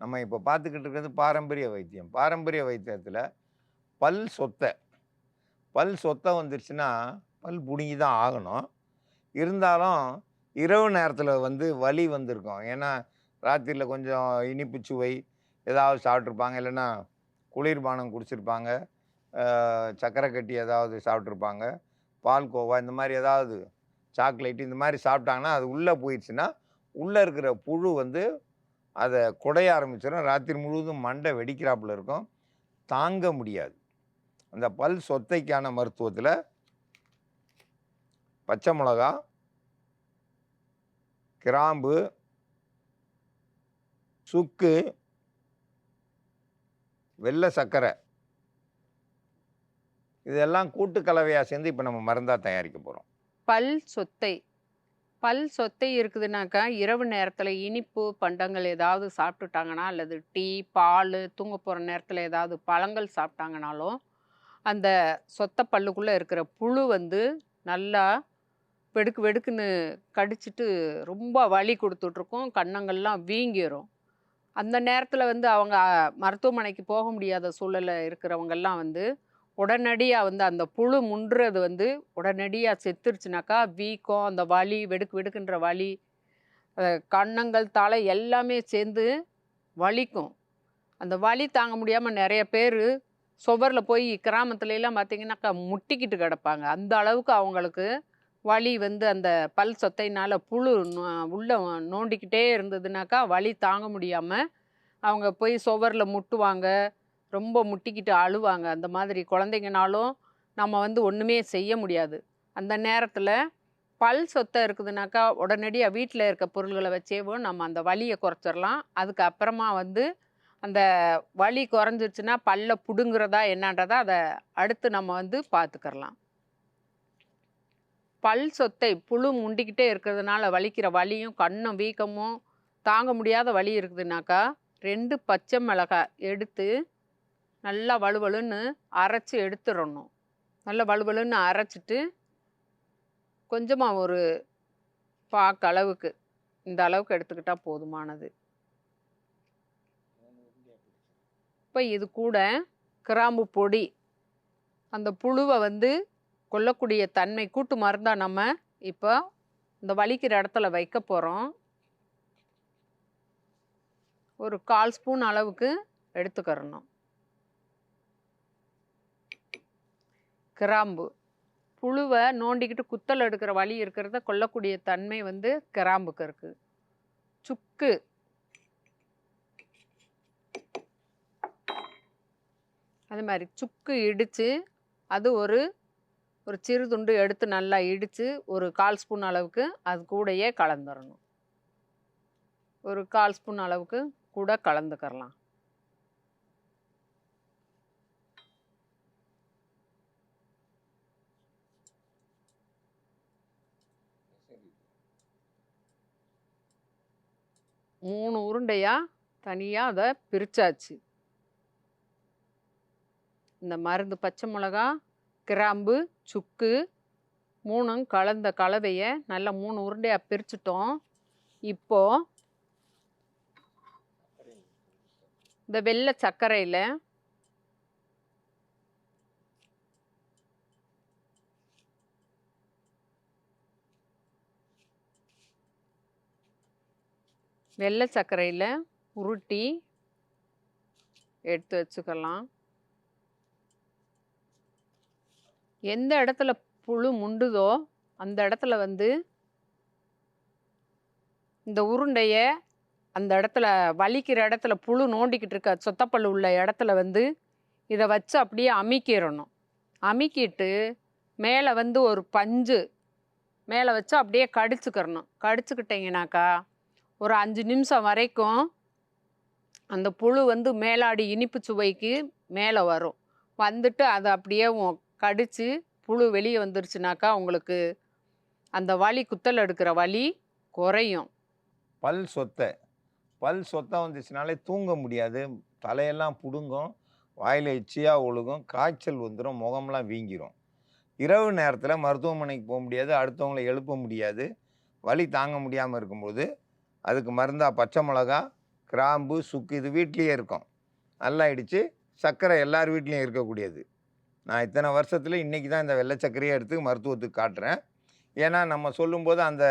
நம்ம இப்போ பார்த்துக்கிட்டு இருக்கிறது பாரம்பரிய வைத்தியம். பாரம்பரிய வைத்தியத்தில் பல் சொத்தை. பல் சொத்தை வந்துருச்சுன்னா பல் புடுங்கி தான் ஆகணும். இருந்தாலும் இரவு நேரத்தில் வந்து வலி வந்திருக்கும். ஏன்னா ராத்திரியில் கொஞ்சம் இனிப்பு சுவை ஏதாவது சாப்பிட்ருப்பாங்க இல்லைன்னா குளிர்பானம் குடிச்சிருப்பாங்க. சக்கரை கட்டி ஏதாவது சாப்பிட்ருப்பாங்க பால்கோவா இந்த மாதிரி ஏதாவது சாக்லேட் இந்த மாதிரி சாப்பிட்டாங்கன்னா அது உள்ளே போயிடுச்சுன்னா உள்ளே இருக்கிற புழு வந்து அதை குடைய ஆரம்பிச்சிடும் ராத்திரி முழுவதும் மண்டை வெடிக்கிறாப்புல இருக்கும். தாங்க முடியாது. அந்த பல் சொத்தைக்கான மருத்துவத்தில் பச்சை மிளகா கிராம்பு சுக்கு வெள்ளை சர்க்கரை. இதெல்லாம் கூட்டு கலவையாக சேர்ந்து இப்போ நம்ம மருந்தாக தயாரிக்க போகிறோம் பல் சொத்தை. பல் சொத்தை இருக்குதுனாக்கா இரவு நேரத்தில் இனிப்பு பண்டங்கள் ஏதாவது சாப்பிட்டுட்டாங்கன்னா அல்லது டீ பால் தூங்க போகிற நேரத்தில் ஏதாவது பழங்கள் சாப்பிட்டாங்கனாலும் அந்த சொத்தை பல்லுக்குள்ளே இருக்கிற புழு வந்து நல்லா வெடுக்கு வெடுக்குன்னு கடிச்சிட்டு ரொம்ப வலி கொடுத்துட்ருக்கும். கன்னங்கள்லாம் வீங்கிடும் அந்த நேரத்தில் வந்து அவங்க மருத்துவமனைக்கு போக முடியாத சூழலில் இருக்கிறவங்கெல்லாம் வந்து உடனடியாக வந்து அந்த புழு முன்றது வந்து உடனடியாக செத்துருச்சுனாக்கா வீக்கம் அந்த வலி வெடுக்கு வெடுக்குன்ற வலி கண்ணங்கள் கன்னங்கள் தலை எல்லாமே சேர்ந்து வலிக்கும். அந்த வலி தாங்க முடியாமல் நிறைய பேர் சுவரில் போய் கிராமத்துல எல்லாம் பார்த்தீங்கன்னாக்கா முட்டிக்கிட்டு கிடப்பாங்க. அந்த அளவுக்கு அவங்களுக்கு வலி வந்து அந்த பல் சொத்தையினால் புழு நோ- உள்ள நோண்டிக்கிட்டே இருந்ததுனாக்கா வலி தாங்க முடியாமல் அவங்க போய் சுவரில் முட்டுவாங்க. ரொம்ப முட்டிக்கிட்டு அழுவாங்க. அந்த மாதிரி குழந்தைங்கனாலும் நம்ம வந்து ஒன்றுமே செய்ய முடியாது. அந்த நேரத்தில் பல் சொத்தை இருக்குதுனாக்கா உடனடியாக வீட்டில் இருக்க பொருள்களை வச்சேவும் நம்ம அந்த வலியை குறைச்சிடலாம் அதுக்கு அப்புறமா வந்து அந்த வலி குறைஞ்சிருச்சுன்னா பல்ல பிடுங்குறதா என்னன்றதா அதை அடுத்து நம்ம வந்து பார்த்துக்கிறலாம். பல் சொத்தை புழு முண்டிக்கிட்டே இருக்கிறதுனால வலிக்கிற வலியும் கண்ணும் வீக்கமும் தாங்க முடியாத வலி இருக்குதுனாக்கா ரெண்டு பச்சை மிளகாய் எடுத்து நல்லா வலுவலுன்னு அரைச்சி எடுத்துடணும் நல்லா வலுவலுன்னு அரைச்சிட்டு கொஞ்சமாக ஒரு பாக்கு அளவுக்கு. இந்த அளவுக்கு எடுத்துக்கிட்டால் போதுமானது. இப்போ இது கூட கிராம்பு பொடி. அந்த புழுவை வந்து கொல்லக்கூடிய தன்மை கூட்டு மருந்தாக நம்ம இப்போ இந்த வலிக்கிற இடத்துல வைக்க போகிறோம் ஒரு கால் ஸ்பூன் அளவுக்கு எடுத்துக்கிறணும். கிராம்பு. புழுவை நோண்டிக்கிட்டு குத்தல் எடுக்கிற வழி இருக்கிறத கொல்லக்கூடிய தன்மை வந்து கிராம்புக்கு இருக்குது சுக்கு. அதே மாதிரி சுக்கு இடித்து அது ஒரு ஒரு சிறு துண்டு எடுத்து நல்லா இடித்து ஒரு கால் ஸ்பூன் அளவுக்கு அது கூடயே கலந்துடணும் ஒரு கால் ஸ்பூன் அளவுக்கு கூட கலந்துக்கிறலாம். மூணு உருண்டையாக தனியாக அதை பிரித்தாச்சு இந்த மருந்து பச்சை மிளகா கிராம்பு சுக்கு மூணும் கலந்த கலவையை நல்லா மூணு உருண்டையாக பிரிச்சிட்டோம். இப்போ இந்த வெள்ளை சர்க்கரையில் வெள்ளை சர்க்கரையில் உருட்டி எடுத்து வச்சுக்கலாம். எந்த இடத்துல புழு முண்டுதோ அந்த இடத்துல வந்து இந்த உருண்டையை அந்த இடத்துல வலிக்கிற இடத்துல புழு நோண்டிக்கிட்டு இருக்க சொத்தப்பல் உள்ள இடத்துல வந்து இதை வச்சு அப்படியே அமிக்கிடணும். அமிக்கிட்டு மேலே வந்து ஒரு பஞ்சு மேலே வச்சு அப்படியே கடிச்சுக்கிறணும். கடிச்சுக்கிட்டிங்கனாக்கா ஒரு அஞ்சு நிமிஷம் வரைக்கும் அந்த புழு வந்து மேலாடி இனிப்பு சுவைக்கு மேலே வரும். வந்துட்டு அதை அப்படியே கடித்து புழு வெளியே வந்துருச்சுனாக்கா உங்களுக்கு அந்த வலி குத்தல் எடுக்கிற வலி குறையும். பல் சொத்தை. பல் சொத்தை வந்துச்சுனாலே தூங்க முடியாது. தலையெல்லாம் பிடுங்கும். வாயில் எச்சியாக ஒழுகும். காய்ச்சல் வந்துடும் முகம்லாம் வீங்கிரும். இரவு நேரத்தில் மருத்துவமனைக்கு போக முடியாது. அடுத்தவங்களை எழுப்ப முடியாது. வலி தாங்க முடியாமல் இருக்கும்போது அதுக்கு மருந்தாக பச்சை மிளகா கிராம்பு சுக்கு இது வீட்லேயே இருக்கும். நல்லா இடித்து சர்க்கரை எல்லார் வீட்லேயும் இருக்கக்கூடியது. நான் இத்தனை வருஷத்தில் இன்றைக்கி தான் இந்த வெள்ளை சர்க்கரையை எடுத்து மருத்துவத்துக்கு காட்டுறேன். ஏன்னா நம்ம சொல்லும்போது அந்த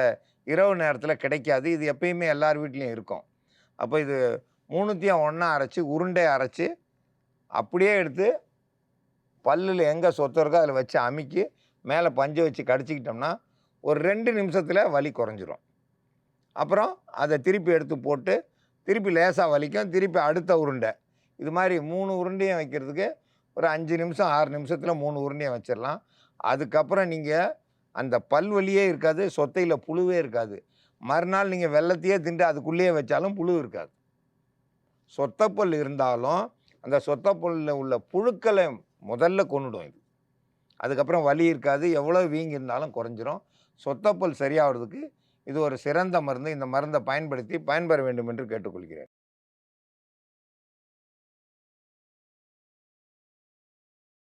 இரவு நேரத்தில் கிடைக்காது. இது எப்பயுமே எல்லார் வீட்லேயும் இருக்கும். அப்போ இது மூணுத்தையும் ஒன்றா அரைச்சி உருண்டை அரைச்சி அப்படியே எடுத்து பல்லில் எங்கே சொத்து இருக்கோ அதில் வச்சு அமுக்கி மேலே பஞ்சை வச்சு கடிச்சிக்கிட்டோம்னா ஒரு ரெண்டு நிமிஷத்தில் வலி குறைஞ்சிரும். அப்புறம் அதை திருப்பி எடுத்து போட்டு திருப்பி லேசாக வலிக்கும் திருப்பி அடுத்த உருண்டை. இது மாதிரி மூணு உருண்டையும் வைக்கிறதுக்கு ஒரு அஞ்சு நிமிஷம் ஆறு நிமிஷத்தில் மூணு உருண்டையும் வச்சிடலாம். அதுக்கப்புறம் நீங்கள் அந்த பல் வலியே இருக்காது சொத்தையில் புழுவே இருக்காது. மறுநாள் நீங்கள் வெள்ளத்தையே திண்டு அதுக்குள்ளேயே வச்சாலும் புழு இருக்காது. சொத்தப்பல் இருந்தாலும் அந்த சொத்தப்பல்லில் உள்ள புழுக்களை முதல்ல கொண்டுடும் இது. அதுக்கப்புறம் வலி இருக்காது எவ்வளோ வீங்கி இருந்தாலும் குறைஞ்சிரும் சொத்தப்பல் சரியாகிறதுக்கு இது ஒரு சிறந்த மருந்து இந்த மருந்தை பயன்படுத்தி பயன்பெற வேண்டும் என்று கேட்டுக்கொள்கிறேன்.